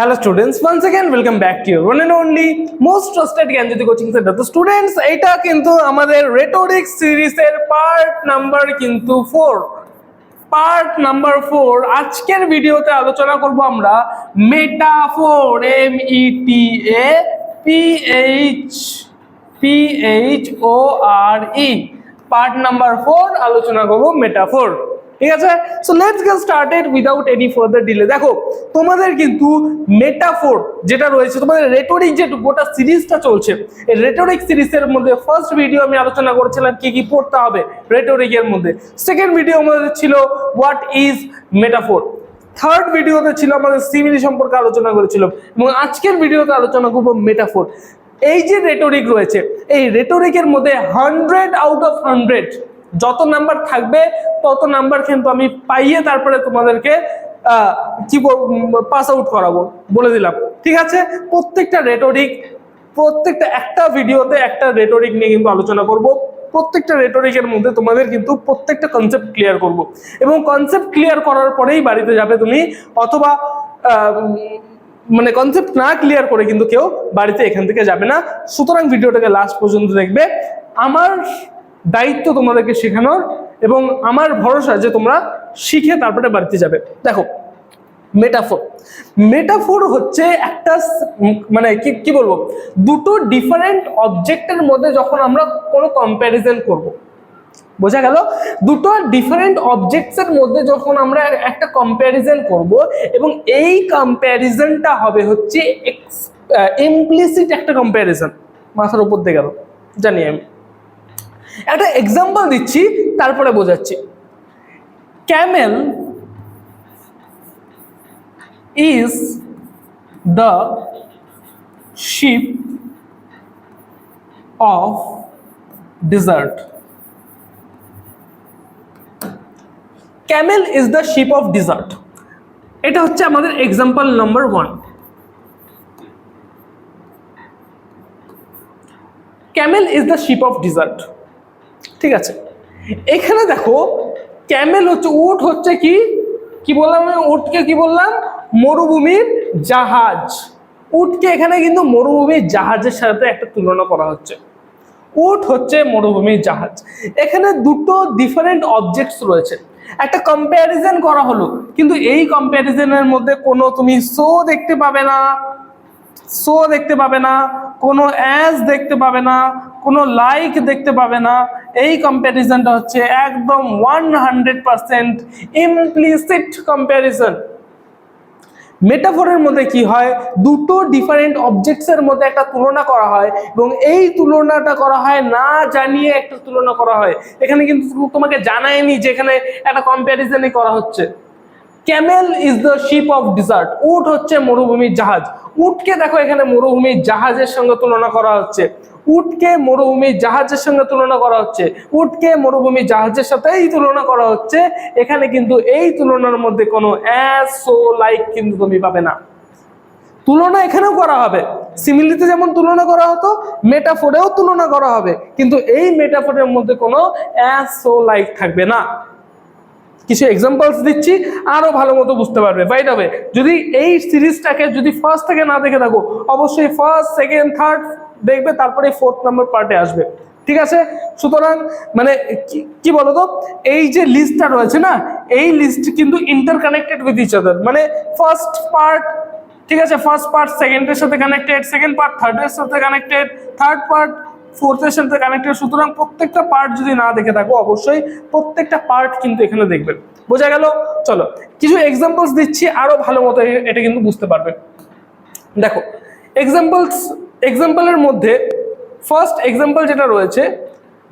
hello students once again welcome back to your one and only most trusted Gyanjyoti coaching centre তো students এটা কিন্তু আমাদের rhetoric সিরিজের part number কিন্তু four part number four আজকের ভিডিওতে আলোচনা করব আমরা metaphor M E T A P H P H O R E part number four আলোচনা করব মেটাফোর ঠিক আছে? So let's get started without any further delay দেখো, তোমাদের কিন্তু মেটাফোর যেটা রয়েছে, তোমাদের রেটোরিক যে গোটা সিরিজটা চলছে, এই রেটোরিক সিরিজের মধ্যে ফার্স্ট ভিডিও আমি আলোচনা করেছিলাম কি কি পড়তে হবে রেটোরিকের মধ্যে। সেকেন্ড ভিডিও আমাদের ছিল হোয়াট ইজ মেটাফোর থার্ড ভিডিওতে ছিল আমাদের সিমিলি সম্পর্কে আলোচনা করেছিলাম, এবং আজকের ভিডিওতে আলোচনা করব মেটাফোর এই যে রেটোরিক রয়েছে, এই রেটোরিকের মধ্যে হান্ড্রেড আউট অফ হান্ড্রেড যত নাম্বার থাকবে, তত নাম্বার কিন্তু আমি পাইয়ে তারপরে তোমাদেরকে কি পাস আউট করাবো, বলে দিলাম। ঠিক আছে? প্রত্যেকটা রেটরিক প্রত্যেকটা একটা ভিডিওতে একটা রেটরিক নিয়ে কিন্তু আলোচনা করব। প্রত্যেকটা রেটরিকের মধ্যে তোমাদের কিন্তু প্রত্যেকটা কনসেপ্ট ক্লিয়ার করব। এবং কনসেপ্ট ক্লিয়ার করার পরেই বাড়িতে যাবে তুমি, অথবা মানে কনসেপ্ট না ক্লিয়ার করে কিন্তু কেউ বাড়িতে এখান থেকে যাবে না। সুতরাং ভিডিওটাকে লাস্ট পর্যন্ত দেখবে। আমার দায়িত্ব তোমাদেরকে শেখানোর এবং আমার ভরসা যে তোমরা শিখে তারপরে বাড়িতে যাবে। দেখো মেটাফোর মেটাফোর হচ্ছে একটা মানে কি কি বলব? দুটো ডিফারেন্ট অবজেক্টের মধ্যে যখন আমরা কোনো কম্প্যারিজন করব। বোঝা গেল? দুটো ডিফারেন্ট অবজেক্টসের মধ্যে যখন আমরা একটা কম্প্যারিজন করব এবং এই কম্প্যারিজনটা হবে হচ্ছে ইমপ্লিসিট একটা কম্প্যারিজন মাথার উপর দিয়ে গেল। জানি আমি। একটা এক্সাম্পল দিচ্ছি, তারপরে বোঝাচ্ছি camel is the ship of desert. Camel is the sheep of desert. এটা হচ্ছে আমাদের example number one camel is the ship of desert ঠিক আছে। এখানে দেখো ক্যামেল হচ্ছে, উট হচ্ছে কি? কি বললাম আমি? উটকে কি বললাম? মরুভূমির জাহাজ। উটকে এখানে কিন্তু মরুভূমির জাহাজের সাথে একটা তুলনা করা হচ্ছে। উট হচ্ছে মরুভূমির জাহাজ। এখানে দুটো ডিফারেন্ট অবজেক্টস রয়েছে। একটা কম্প্যারিজন করা হলো, কিন্তু এই কম্প্যারিজনের মধ্যে কোনো তুমি সো দেখতে পাবে না শো দেখতে পাবে না, কোনো অ্যাজ দেখতে পাবে না, কোনো লাইক দেখতে পাবে না এই কম্প্যারিজনটা হচ্ছে একদম one hundred percent implicit comparison মেটাফোরের মধ্যে কি হয়? দুটো ডিফারেন্ট অবজেক্টসের মধ্যে একটা তুলনা করা হয় এবং এই তুলনাটা করা হয় না জানিয়ে একটা তুলনা করা হয়। এখানে কিন্তু তোমাকে জানায়নি যে এখানে একটা কম্প্যারিজনই করা হচ্ছে। Camel is the ship of desert উট হচ্ছে মরুভূমির জাহাজ। উটকে দেখো এখানে মরুভূমির জাহাজের সঙ্গে তুলনা করা হচ্ছে। উটকে মরুভূমির জাহাজের সঙ্গে তুলনা করা হচ্ছে। উটকে মরুভূমির জাহাজের সাথেই তুলনা করা হচ্ছে। এখানে কিন্তু এই তুলনার মধ্যে কোনো অ্যাস সো লাইক কিন্তু তুমি পাবে না। তুলনা এখানেও করা হবে। সিমিলিতে যেমন তুলনা করা হতো মেটাফোরেও তুলনা করা হবে। কিন্তু এই মেটাফোরের মধ্যে কোনো অ্যাস সো লাইক থাকবে না। কিছু এক্সাম্পলস দিচ্ছি আরও ভালো মতো বুঝতে পারবে। বাইট হবে যদি এই সিরিজটাকে যদি ফার্স্ট থেকে না দেখে থাকো, অবশ্যই ফার্স্ট সেকেন্ড থার্ড দেখবে, তারপরে ফোর্থ নাম্বার পার্টে আসবে। ঠিক আছে? সুতরাং মানে কি- বলতো? এই যে লিস্টটা রয়েছে না, এই লিস্ট কিন্তু interconnected with each other মানে ফার্স্ট পার্ট ঠিক আছে? ফার্স্ট পার্ট সেকেন্ডের সাথে কানেক্টেড সেকেন্ড পার্ট থার্ডের সাথে কানেক্টেড থার্ড পার্ট ফোর্থের সাথে কানেক্টেড সুতরাং প্রত্যেকটা পার্ট যদি না দেখে থাকো, অবশ্যই প্রত্যেকটা পার্ট কিন্তু এখানে দেখবেন বোঝা গেল? চলো, কিছু এক্সাম্পলস দিচ্ছি, আরও ভালো মতো এটা কিন্তু বুঝতে পারবে। দেখো এক্সাম্পলস এক্সাম্পলের মধ্যে ফার্স্ট এক্সাম্পল যেটা রয়েছে,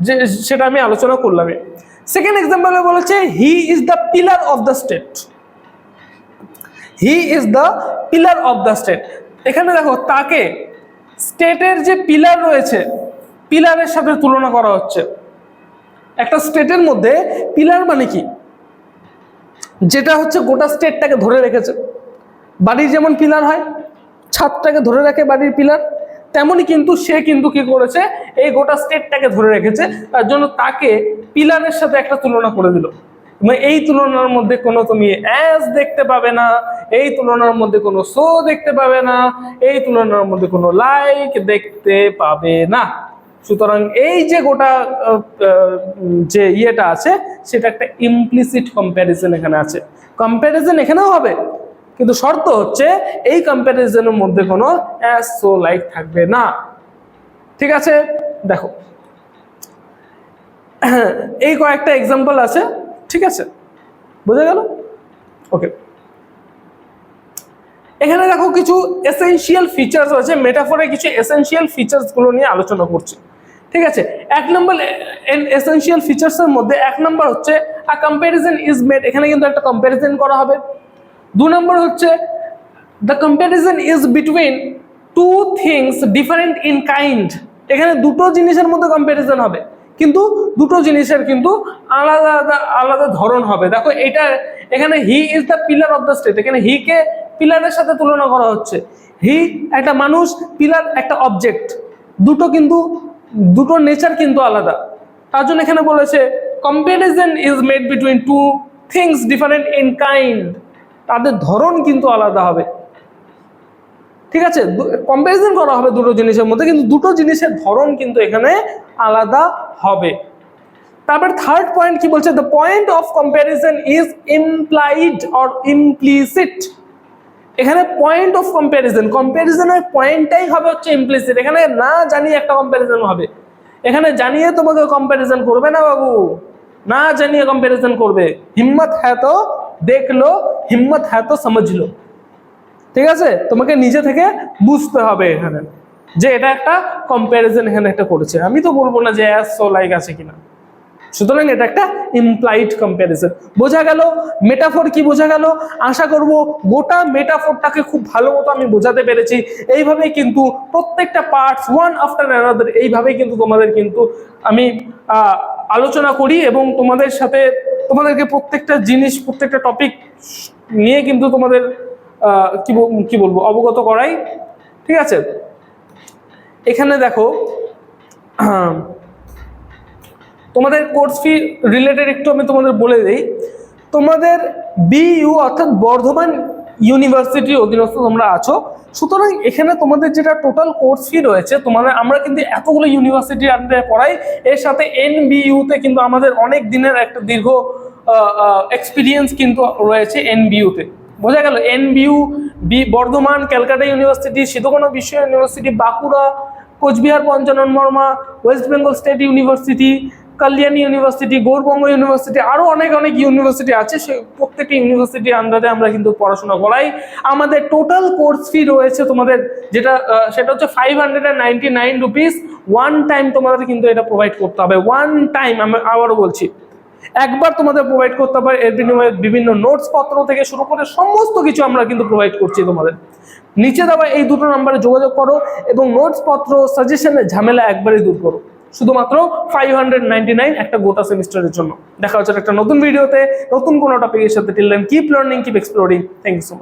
যে, সেটা আমি আলোচনা করলাম। সেকেন্ড এক্সাম্পলে বলেছে he is the pillar of the state he is the pillar of the state এখানে দেখো, তাকে স্টেটের যে পিলার রয়েছে পিলারের সাথে তুলনা করা হচ্ছে। একটা স্টেটের মধ্যে পিলার মানে কি? যেটা হচ্ছে গোটা স্টেটটাকে ধরে রেখেছে। বাড়ির যেমন পিলার হয়, ছাদটাকে ধরে রাখে বাড়ির পিলার, তেমনই কিন্তু সে কিন্তু কি করেছে? এই গোটা স্টেটটাকে ধরে রেখেছে, তার জন্য তাকে পিলারের সাথে একটা তুলনা করে দিল। মানে এই তুলনার মধ্যে কোনো তুমি অ্যাজ দেখতে পাবে না, এই তুলনার মধ্যে কোনো শো দেখতে পাবে না, এই তুলনার মধ্যে কোনো লাইক দেখতে পাবে না। সুতরাং এই যে গোটা যে ইয়েটা আছে, সেটা একটা ইমপ্লিসিট কম্প্যারিজন এখানে আছে। কম্প্যারিজন এখানেও হবে, কিন্তু শর্ত হচ্ছে এই কম্প্যারিজনের মধ্যে কোনো অ্যাস সো লাইক থাকবে না। ঠিক আছে? দেখো। এই কয়েকটা এক্সাম্পল আছে, ঠিক আছে? বোঝা গেল? ওকে এখানে দেখো কিছু এসেনশিয়াল ফিচার্স আছে মেটাফোরে কিছু এসেনশিয়াল ফিচার্সগুলো নিয়ে আলোচনা করছি। ঠিক আছে? এক নম্বর এসেনশিয়াল ফিচার্সের মধ্যে এক নম্বর হচ্ছে আ কম্প্যারিজন ইজ মেড এখানে কিন্তু একটা কম্প্যারিজন করা হবে। দু নম্বর হচ্ছে the comparison is between two things different in kind এখানে দুটো জিনিসের মধ্যে কম্প্যারিজন হবে, কিন্তু দুটো জিনিসের কিন্তু আলাদা আলাদা আলাদা ধরন হবে। দেখো, এটা, এখানে he is the pillar of the state এখানে হি কে পিলারের সাথে তুলনা করা হচ্ছে। হি, একটা মানুষ, পিলার একটা অবজেক্ট দুটো কিন্তু, দুটো নেচার কিন্তু আলাদা। তার জন্য এখানে বলেছে comparison is made between two things different in kind তাদের ধরন কিন্তু আলাদা হবে। ঠিক আছে? কম্প্যারিজন করা হবে দুটো জিনিসের মধ্যে, কিন্তু দুটো জিনিসের ধরন কিন্তু এখানে আলাদা হবে। তারপর থার্ড পয়েন্ট কি বলছে? The point of comparison is implied or implicit এখানে পয়েন্ট অফ কম্প্যারিজন কম্প্যারিজনের পয়েন্টটাই হবে হচ্ছে ইমপ্লিসিট এখানে না জানিয়ে একটা কম্প্যারিজন হবে। এখানে জানিয়ে তোমাকে কম্প্যারিজন করবে না বাবু। না জানিয়ে কম্প্যারিজন করবে। হিম্মত হ্যাঁ তো দেখল, হিম্মত হ্যাঁ তো সমঝলো। ঠিক আছে? তোমাকে নিজে থেকে বুঝতে হবে এখানে। যে এটা একটা কম্প্যারিজন এখানে একটা করেছে। আমি তো বলব না যে অ্যাস সো লাইক আছে কিনা। সুতরাং এটা একটা ইমপ্লাইড কম্প্যারিজন বোঝা গেল? মেটাফোর কি বোঝা গেল? আশা করব গোটা মেটাফোরটাকে খুব ভালো মতো আমি বোঝাতে পেরেছি। এইভাবেই কিন্তু প্রত্যেকটা পার্টস ওয়ান আফটার অ্যানাদার এইভাবেই কিন্তু তোমাদের কিন্তু আমি আলোচনা করি এবং তোমাদের সাথে, তোমাদেরকে প্রত্যেকটা জিনিস, প্রত্যেকটা টপিক নিয়ে কিন্তু তোমাদের কি কি বলব, অবগত করাই। ঠিক আছে? এখানে দেখো তোমাদের কোর্স ফি রিলেটেড একটু আমি তোমাদের বলে দিই। তোমাদের বিইউ অর্থাৎ বর্ধমান ইউনিভার্সিটি অধীনস্থ তোমরা আছো। সুতরাং এখানে তোমাদের যেটা টোটাল কোর্স ফি রয়েছে, তোমাদের আমরা কিন্তু এতগুলো ইউনিভার্সিটির আন্ডারে পড়াই। এর সাথে এন এনবিইউতে কিন্তু আমাদের অনেক দিনের একটা দীর্ঘ এক্সপিরিয়েন্স কিন্তু রয়েছে এনবিইউতে বোঝা গেল NBU B Bardhaman, Calcutta university Sidho Kanho বিশ্ব university Bankura, Cooch Behar, Panchanan Barma, West Bengal state university Kalyani university, Gour Banga university আরও অনেক অনেক ইউনিভার্সিটি আছে। সে প্রত্যেকটি ইউনিভার্সিটির আন্ডারে আমরা কিন্তু পড়াশোনা করাই। আমাদের টোটাল কোর্স ফি রয়েছে তোমাদের যেটা সেটা হচ্ছে five hundred and ninety nine rupees one time তোমাদের কিন্তু এটা প্রোভাইড করতে হবে। ওয়ান টাইম আমি আবারও বলছি। একবার তোমাদের প্রোভাইড করতে হবে, এর বিনিময়ে বিভিন্ন নোটস পত্র থেকে শুরু করে সমস্ত কিছু আমরা কিন্তু প্রোভাইড করছি তোমাদের। নিচে দেওয়া এই দুটো নাম্বারে যোগাযোগ করো এবং নোটস পত্র সাজেশনের ঝামেলা একবারই দূর করো। শুধুমাত্র ফাইভ হান্ড্রেড নাইনটি নাইন একটা গোটা সেমিস্টারের জন্য। দেখা হচ্ছে একটা নতুন ভিডিওতে নতুন কোনো টপিকের সাথে। Till keep learning keep exploring thank you so much